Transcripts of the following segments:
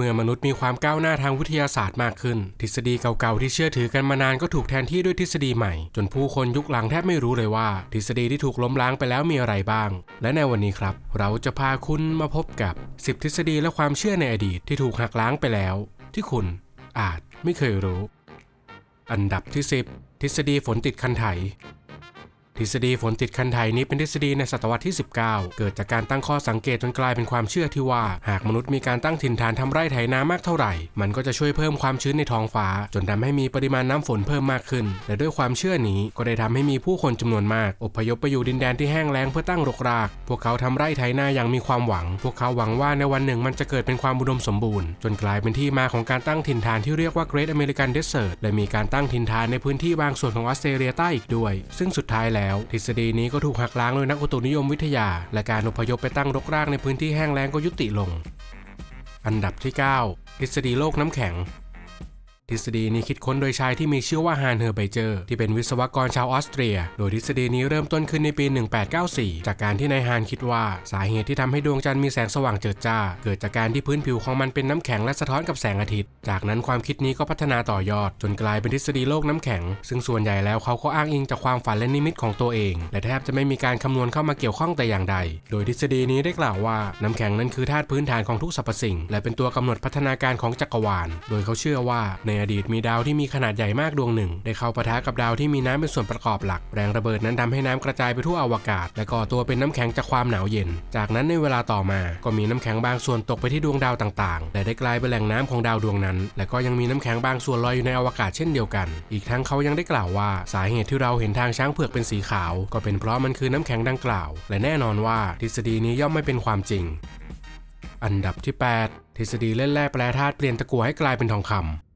เมื่อมนุษย์มีความก้าวหน้าทางวิทยาศาสตร์มากขึ้น ทฤษฎีเก่าๆที่เชื่อถือกันมานานก็ถูกแทนที่ด้วยทฤษฎีใหม่ จนผู้คนยุคหลังแทบไม่รู้เลยว่า ทฤษฎีที่ถูกล้มล้างไปแล้วมีอะไรบ้าง และในวันนี้ครับ เราจะพาคุณมาพบกับ 10 ทฤษฎีและความเชื่อในอดีตที่ถูกหักล้างไปแล้ว ที่คุณอาจไม่เคยรู้ อันดับที่ 10 ทฤษฎีฝนติดคันไถ ทฤษฎีฝนติดคันไถนี้เป็นทฤษฎีในศตวรรษที่ 19 เกิดจากการตั้งข้อสังเกตจนกลายเป็นความเชื่อที่ว่า หากมนุษย์มีการตั้งถิ่นฐานทำไร่ไถนามากเท่าไหร่ มันก็จะช่วยเพิ่มความชื้นในท้องฟ้า จนทำให้มีปริมาณน้ำฝนเพิ่มมากขึ้น และด้วยความเชื่อนี้ก็ได้ทำให้มีผู้คนจำนวนมากอพยพไปอยู่ดินแดนที่แห้งแล้งเพื่อตั้งรกราก พวกเขาทำไร่ไถนาอย่างมีความหวัง พวกเขาหวังว่าในวันหนึ่งมันจะเกิดเป็นความอุดมสมบูรณ์ จนกลายเป็นที่มาของการตั้งถิ่นฐานที่เรียกว่า Great American Desert และมีการตั้งถิ่นฐานในพื้นที่บางส่วนของออสเตรเลียใต้อีกด้วย ซึ่งสุดท้ายแล้วทฤษฎีนี้ก็ถูกหักล้างโดยนักอุตุนิยมวิทยา และการอพยพไปตั้งรกรากในพื้นที่แห้งแล้งก็ยุติลง อันดับที่ 9 ทฤษฎีโลกน้ำแข็ง ทฤษฎีนี้คิดค้นโดยชายที่มีชื่อว่าฮานเฮอร์ไบเจอร์ที่เป็นวิศวกรชาวออสเตรีย โดยทฤษฎีนี้เริ่มต้นขึ้นในปี 1894 จากการที่นายฮานคิดว่าสาเหตุที่ทำให้ดวงจันทร์มีแสงสว่างเจิดจ้า เกิดจากการที่พื้นผิวของมันเป็นน้ำแข็งและสะท้อนกับแสงอาทิตย์ จากนั้นความคิดนี้ก็พัฒนาต่อยอด จนกลายเป็นทฤษฎีโลกน้ำแข็ง ซึ่งส่วนใหญ่แล้วเขาก็อ้างอิงจากความฝันและนิมิตของตัวเอง และแทบจะไม่มีการคำนวณเข้ามาเกี่ยวข้องแต่อย่างใด โดยทฤษฎีนี้ได้กล่าวว่าน้ำแข็งนั้นคือธาตุพื้นฐานของทุกสรรพสิ่ง และเป็นตัวกำหนดพัฒนาการของจักรวาล โดยเขาเชื่อว่าในอดีตมีดาวที่มีขนาดใหญ่มากดวงหนึ่ง ได้เข้าปะทะกับดาวที่มีน้ำเป็นส่วนประกอบหลัก แรงระเบิดนั้นทำให้น้ำกระจายไปทั่วอวกาศ และก่อตัวเป็นน้ำแข็งจากความหนาวเย็น จากนั้นในเวลาต่อมาก็มีน้ำแข็งบางส่วนตกไปที่ดวงดาวต่างๆ และได้กลายเป็นแหล่งน้ำของดาวดวงนั้น และก็ยังมีน้ำแข็งบางส่วนลอยอยู่ในอวกาศเช่นเดียวกัน อีกทั้งเขายังได้กล่าวว่าสาเหตุที่เราเห็นทางช้างเผือกเป็นสีขาว ก็เป็นเพราะมันคือน้ำแข็งดังกล่าว และแน่นอนว่าทฤษฎีนี้ย่อมไม่เป็นความจริง อันดับที่ 8 ทฤษฎีเล่นแร่แปรธาตุเปลี่ยนตะกั่วให้กลายเป็นทองคำ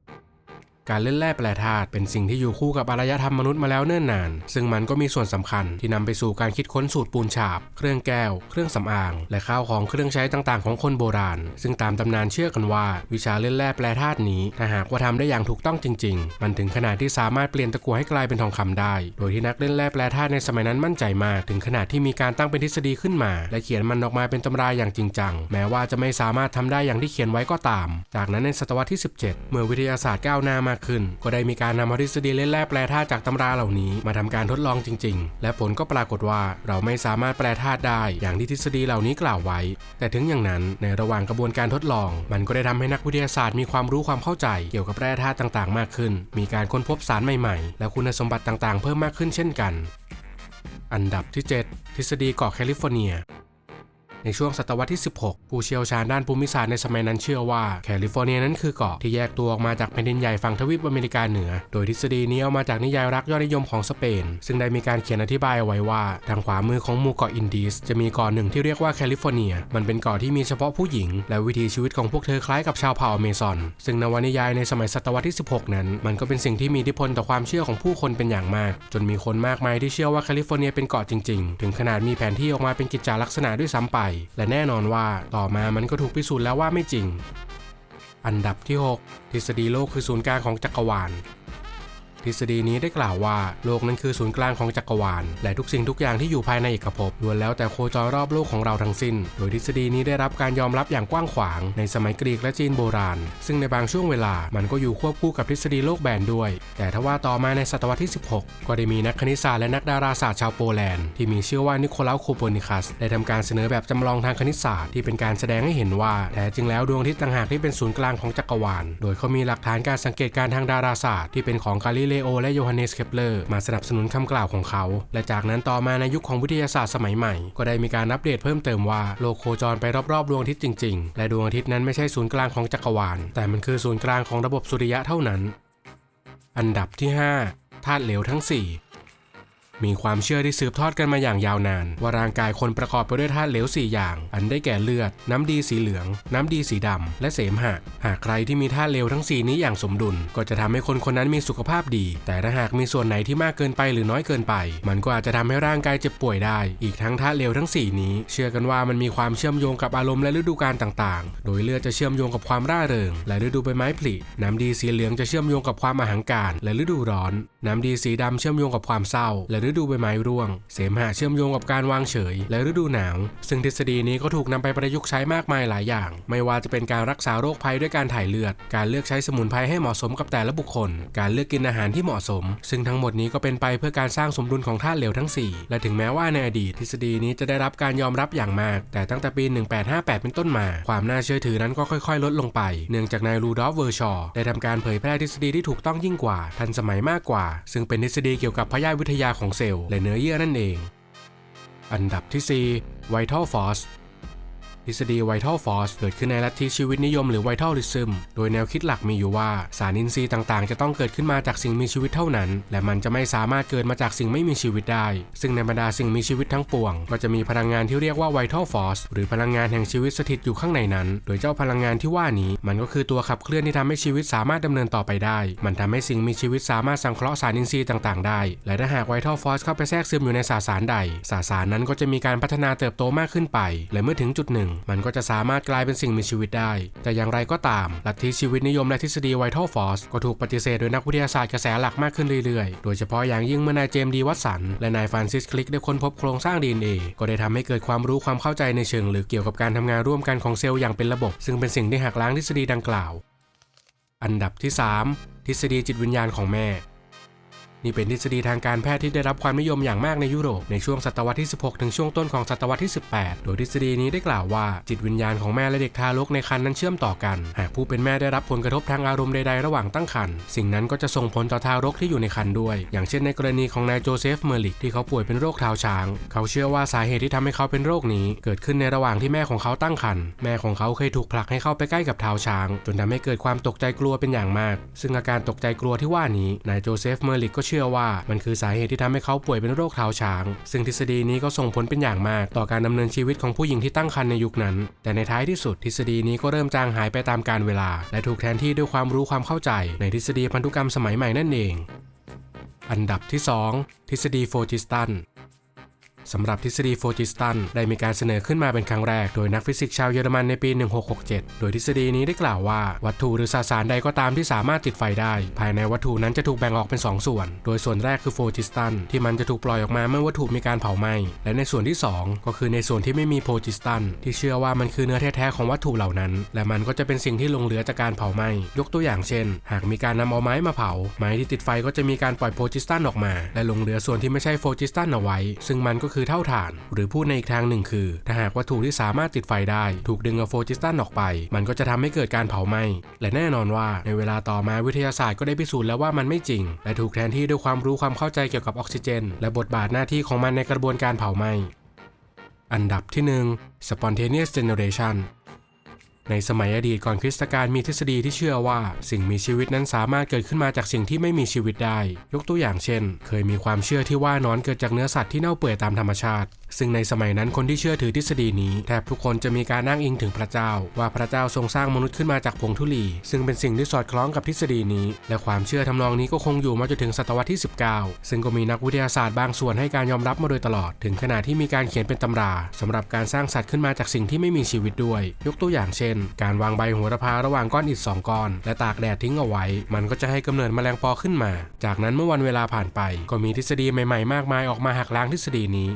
การเล่นแร่แปรธาตุเป็นสิ่งที่อยู่คู่กับอารยธรรมมนุษย์มาแล้วเนิ่นนาน ซึ่งมันก็มีส่วนสำคัญที่นำไปสู่การคิดค้นสูตรปูนฉาบ เครื่องแก้ว เครื่องสำอาง และข้าวของเครื่องใช้ต่างๆ ของคนโบราณ ซึ่งตามตำนานเชื่อกันว่า วิชาเล่นแร่แปรธาตุนี้ถ้าหากว่าทำได้อย่างถูกต้องจริง ๆ มันถึงขนาดที่สามารถเปลี่ยนตะกั่วให้กลายเป็นทองคำได้ โดยที่นักเล่นแร่แปรธาตุในสมัยนั้นมั่นใจมาก ถึงขนาดที่มีการตั้งเป็นทฤษฎีขึ้นมา และเขียนมันออกมาเป็นตำราอย่างจริงจัง แม้ว่าจะไม่สามารถทำได้อย่างที่เขียนไว้ก็ตาม จากนั้นในศตวรรษที่ 17 เมื่อวิทยาศาสตร์ก้าวหน้ามากขึ้น ก็ได้มีการนำทฤษฎีเล่นแร่แปรธาตุจากตำราเหล่านี้ มาทำการทดลองจริง ๆ และผลก็ปรากฏว่าเราไม่สามารถแปรธาตุได้ อย่างที่ทฤษฎีเหล่านี้กล่าวไว้ แต่ถึงอย่างนั้นในระหว่างกระบวนการทดลอง มันก็ได้ทำให้นักวิทยาศาสตร์มีความรู้ความเข้าใจเกี่ยวกับแร่ธาตุต่างๆ มากขึ้น มีการค้นพบสารใหม่ๆ และคุณสมบัติต่างๆ เพิ่มมากขึ้นเช่นกัน อันดับที่ 7 ทฤษฎีเกาะแคลิฟอร์เนีย ในช่วงศตวรรษที่ 16 ผู้เชี่ยวชาญด้านภูมิศาสตร์ในสมัยนั้นเชื่อว่าแคลิฟอร์เนียนั้นคือเกาะที่แยกตัวออกมาจากแผ่นดินใหญ่ฝั่งทวีปอเมริกาเหนือ โดยทฤษฎีนี้เอามาจากนิยายรักยอดนิยมของสเปน ซึ่งได้มีการเขียนอธิบายเอาไว้ว่า ทางขวามือของหมู่เกาะอินดีสจะมีเกาะหนึ่งที่เรียกว่าแคลิฟอร์เนีย มันเป็นเกาะที่มีเฉพาะผู้หญิง และวิถีชีวิตของพวกเธอคล้ายกับชาวเผ่าอเมซอน ซึ่งนวนิยายในสมัยศตวรรษที่ 16 นั้น มันก็เป็นสิ่งที่มีอิทธิพลต่อความเชื่อของผู้คนเป็นอย่างมาก จนมีคนมากมายที่เชื่อว่าแคลิฟอร์เนียเป็นเกาะจริง ๆ ถึงขนาดมีแผนที่ออกมาเป็นกิจจาลักษณะด้วยซ้ำไปและแน่นอนว่าต่อมามันก็ถูกพิสูจน์แล้วว่าไม่จริง อันดับที่ 6 ทฤษฎีโลกคือศูนย์กลางของจักรวาล ทฤษฎีนี้ได้กล่าวว่าโลกนั้นคือศูนย์กลางของจักรวาล และทุกสิ่งทุกอย่างที่อยู่ภายในเอกภพล้วนแล้วแต่โคจรรอบโลกของเราทั้งสิ้น โดยทฤษฎีนี้ได้รับการยอมรับอย่างกว้างขวางในสมัยกรีกและจีนโบราณ ซึ่งในบางช่วงเวลามันก็อยู่ควบคู่กับทฤษฎีโลกแบนด้วย แต่ทว่าต่อมาในศตวรรษที่ 16 ก็ได้มีนักคณิตศาสตร์และนักดาราศาสตร์ชาวโปแลนด์ที่มีชื่อว่านิโคลัสโคโปนิคัสได้ทำการเสนอแบบจำลองทางคณิตศาสตร์ที่เป็นการแสดงให้เห็นว่าแท้จริงแล้วดวงอาทิตย์ต่างหากที่เป็นศูนย์กลางของจักรวาล โดยเขามีหลักฐานการสังเกตการทางดาราศาสตร์ที่เป็นของกาลิเลโอและโยฮันเนสเคปเลอร์มาสนับสนุนคำกล่าวของเขา และจากนั้นต่อมาในยุคของวิทยาศาสตร์สมัยใหม่ ก็ได้มีการอัปเดตเพิ่มเติมว่าโลกโคจรไปรอบๆดวงอาทิตย์จริง ๆ และดวงอาทิตย์นั้นไม่ใช่ศูนย์กลางของจักรวาล แต่มันคือศูนย์กลางของระบบสุริยะเท่านั้น อันดับที่ 5 ธาตุเหลวทั้ง 4 มีความเชื่อที่สืบทอดกันมาอย่างยาวนาน ว่าร่างกายคนประกอบไปด้วยธาตุเหลว 4 อย่าง อันได้แก่เลือด น้ำดีสีเหลือง น้ำดีสีดำ และเสมหะ หากใครที่มีธาตุเหลวทั้ง 4 นี้อย่างสมดุล ก็จะทำให้คนคนนั้นมีสุขภาพดี แต่ถ้าหากมีส่วนไหนที่มากเกินไปหรือน้อยเกินไป มันก็อาจจะทำให้ร่างกายเจ็บป่วยได้ อีกทั้งธาตุเหลวทั้ง 4 นี้ เชื่อกันว่ามันมีความเชื่อมโยงกับอารมณ์และฤดูกาลต่างๆ โดยเลือดจะเชื่อมโยงกับความร่าเริง และฤดูใบไม้ผลิ น้ำดีสีเหลืองจะเชื่อมโยงกับความอาหังการ และฤดูร้อน น้ำดีสีดำเชื่อมโยงกับความเศร้า และฤฤดูใบไม้ร่วง เสมหะเชื่อมโยงกับการวางเฉย และฤดูหนาว ซึ่งทฤษฎีนี้ก็ถูกนำไปประยุกต์ใช้มากมายหลายอย่าง ไม่ว่าจะเป็นการรักษาโรคภัยด้วยการถ่ายเลือด การเลือกใช้สมุนไพรให้เหมาะสมกับแต่ละบุคคล การเลือกกินอาหารที่เหมาะสม ซึ่งทั้งหมดนี้ก็เป็นไปเพื่อการสร้างสมดุลของธาตุเหลวทั้ง 4 และถึงแม้ว่าในอดีตทฤษฎีนี้จะได้รับการยอมรับอย่างมาก แต่ตั้งแต่ปี 1858 เป็นต้นมา ความน่าเชื่อถือนั้นก็ค่อย ๆ ลดลงไป เนื่องจากนายรูดอฟเวอร์ชอร์ได้ทำการเผยแพร่ทฤษฎีที่ถูกต้องยิ่งกว่า ทันสมัยมากกว่า ซึ่งเป็นทฤษฎีเกี่ยวกับพยาธิวิทยาของเซลล์และเนื้อเยื่อนั่นเอง อันดับที่ 4 Vital Force ทฤษฎี Vital Force เกิดขึ้นในลัทธิชีวิตนิยมหรือ Vitalism โดยแนวคิดหลักมีอยู่ว่า สารอินทรีย์ต่างๆ จะต้องเกิดขึ้นมาจากสิ่งมีชีวิตเท่านั้น และมันจะไม่สามารถเกิดมาจากสิ่งไม่มีชีวิตได้ ซึ่งในบรรดาสิ่งมีชีวิตทั้งปวง ก็จะมีพลังงานที่เรียกว่า Vital Force หรือพลังงานแห่งชีวิตสถิตอยู่ข้างในนั้น โดยเจ้าพลังงานที่ว่านี้ มันก็คือตัวขับเคลื่อนที่ทำให้ชีวิตสามารถดำเนินต่อไปได้ มันทำให้สิ่งมีชีวิตสามารถสังเคราะห์สารอินทรีย์ต่างๆ ได้ และถ้าหาก Vital Force เข้าไปแทรกซึมอยู่ในสสารใดสสารนั้นก็จะมีการพัฒนาเติบโตมากขึ้นไป และเมื่อถึงจุดหนึ่งมันก็จะสามารถกลายเป็นสิ่งมีชีวิตได้ แต่อย่างไรก็ตาม ลัทธิชีวิตนิยมและทฤษฎี Vital Force ก็ถูกปฏิเสธโดยนักวิทยาศาสตร์กระแสหลักมากขึ้นเรื่อยๆ โดยเฉพาะอย่างยิ่งเมื่อนายเจมส์ดีวัตสัน และนายฟรานซิสคลิกได้ค้นพบโครงสร้าง DNA ก็ได้ทำให้เกิดความรู้ความเข้าใจในเชิงลึกเกี่ยวกับการทำงานร่วมกันของเซลล์อย่างเป็นระบบ ซึ่งเป็นสิ่งที่หักล้างทฤษฎีดังกล่าว อันดับที่ 3 ทฤษฎีจิตวิญญาณของแม่ นี่เป็นทฤษฎีทางการแพทย์ที่ได้รับความนิยมอย่างมากในยุโรปในช่วงศตวรรษที่ 16 ถึงช่วงต้นของศตวรรษที่ 18 โดยทฤษฎีนี้ได้กล่าวว่า จิตวิญญาณของแม่และเด็กทารกในครรภ์นั้นเชื่อมต่อกัน หากผู้เป็นแม่ได้รับผลกระทบทางอารมณ์ใดๆระหว่างตั้งครรภ์สิ่งนั้นก็จะส่งผลต่อทารกที่อยู่ในครรภ์ด้วย อย่างเช่นในกรณีของนายโจเซฟเมอร์ลิกที่เขาป่วยเป็นโรคเท้าช้าง เขาเชื่อว่าสาเหตุที่ทำให้เขาเป็นโรคนี้ เกิดขึ้นในระหว่างที่แม่ของเขาตั้งครรภ์แม่ของเขาเคยถูกผลักให้เข้าไปใกล้กับเท้าช้าง จนทำให้เกิดความตกใจกลัวเป็นอย่างมาก ซึ่งอาการตกใจกลัวที่ว่านี้นายโจเซฟเมอร์ลิกก็เชื่อว่ามันคือสาเหตุที่ทำให้เขาป่วยเป็นโรคเท้าช้าง ซึ่งทฤษฎีนี้ก็ส่งผลเป็นอย่างมาก ต่อการดำเนินชีวิตของผู้หญิงที่ตั้งครรภ์ในยุคนั้น แต่ในท้ายที่สุดทฤษฎีนี้ก็เริ่มจางหายไปตามกาลเวลา และถูกแทนที่ด้วยความรู้ความเข้าใจ ในทฤษฎีพันธุกรรมสมัยใหม่นั่นเอง อันดับที่ 2 ทฤษฎีโฟจิสตัน สำหรับทฤษฎีโฟจิสตันได้มีการเสนอขึ้นมาเป็นครั้งแรกโดยนักฟิสิกส์ชาวเยอรมันในปี 1667 โดยทฤษฎีนี้ได้กล่าวว่า วัตถุหรือสสารใดก็ตามที่สามารถติดไฟได้ ภายในวัตถุนั้นจะถูกแบ่งออกเป็น 2 ส่วน โดยส่วนแรกคือโฟจิสตันที่มันจะถูกปล่อยออกมาเมื่อวัตถุมีการเผาไหม้และในส่วนที่ 2 ก็คือในส่วนที่ไม่มีโฟจิสตันที่เชื่อว่ามันคือเนื้อแท้ๆของวัตถุเหล่านั้น และมันก็จะเป็นสิ่งที่ลงเหลือจากการเผาไหม้ยกตัวอย่างเช่น หากมีการนำเอาไม้มาเผา ไม้ที่ติดไฟก็จะมีการปล่อยโฟจิสตันออกมา และลงเหลือส่วนที่ไม่ใช่โฟจิสตันเอาไว้ ซึ่งมันก็คือเท่าฐาน หรือพูดในอีกทางหนึ่งคือ ถ้าหากวัตถุที่สามารถติดไฟได้ ถูกดึงเอาโฟจิสตันออกไป มันก็จะทำให้เกิดการเผาไหม้และแน่นอนว่าในเวลาต่อมาวิทยาศาสตร์ก็ได้พิสูจน์แล้วว่ามันไม่จริง และถูกแทนที่ด้วยความรู้ความเข้าใจเกี่ยวกับออกซิเจน และบทบาทหน้าที่ของมันในกระบวนการเผาไหม้อันดับที่ 1 spontaneous generation ในสมัยอดีตก่อนคริสตกาลมีทฤษฎีที่เชื่อว่า สิ่งมีชีวิตนั้นสามารถเกิดขึ้นมาจากสิ่งที่ไม่มีชีวิตได้ ยกตัวอย่างเช่น เคยมีความเชื่อที่ว่านอนเกิดจากเนื้อสัตว์ที่เน่าเปื่อยตามธรรมชาติ ซึ่งในสมัยนั้นคนที่เชื่อถือทฤษฎีนี้แทบทุกคนจะมีการอ้างอิงถึงพระเจ้า ว่าพระเจ้าทรงสร้างมนุษย์ขึ้นมาจากผงธุลี ซึ่งเป็นสิ่งที่สอดคล้องกับทฤษฎีนี้ และความเชื่อทำนองนี้ก็คงอยู่มาจนถึงศตวรรษที่ 19 ซึ่งก็มีนักวิทยาศาสตร์บางส่วนให้การยอมรับมาโดยตลอด ถึงขนาดที่มีการเขียนเป็นตำราสำหรับการสร้างสัตว์ขึ้นมาจากสิ่งที่ไม่มีชีวิตด้วย ยกตัวอย่างเช่น การวางใบโหระพาระหว่างก้อนอิฐสองก้อน และตากแดดทิ้งเอาไว้ มันก็จะให้กำเนิดแมลงปอขึ้นมา จากนั้นเมื่อวันเวลาผ่านไป ก็มีทฤษฎีใหม่ๆมากมายออกมาหักล้างทฤษฎีนี้